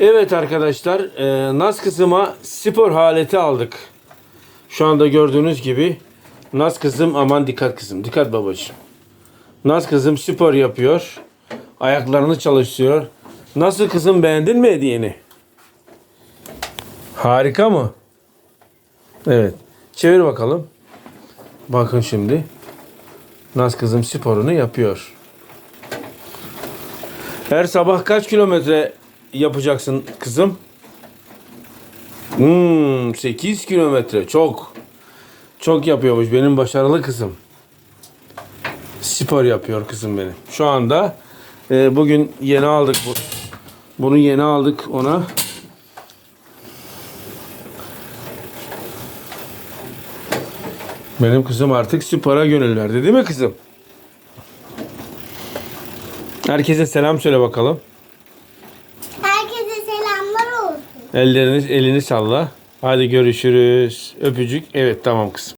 Evet arkadaşlar, e, Naz kızıma spor haleti aldık. Şu anda gördüğünüz gibi Naz kızım aman dikkat kızım, dikkat babacığım. Naz kızım spor yapıyor. Ayaklarını çalıştırıyor. Nasıl kızım beğendin mi hediyeni? Harika mı? Evet. Çevir bakalım. Bakın şimdi. Naz kızım sporunu yapıyor. Her sabah kaç kilometre yapacaksın kızım? Hmm, 8 kilometre. Çok. Çok yapıyormuş benim başarılı kızım. Spor yapıyor kızım benim. Şu anda e, bugün yeni aldık bu. Bunu yeni aldık ona. Benim kızım artık spora gönül verdi değil mi kızım? Herkese selam söyle bakalım. Ellerini elini salla. Hadi görüşürüz. Öpücük. Evet tamam kızım.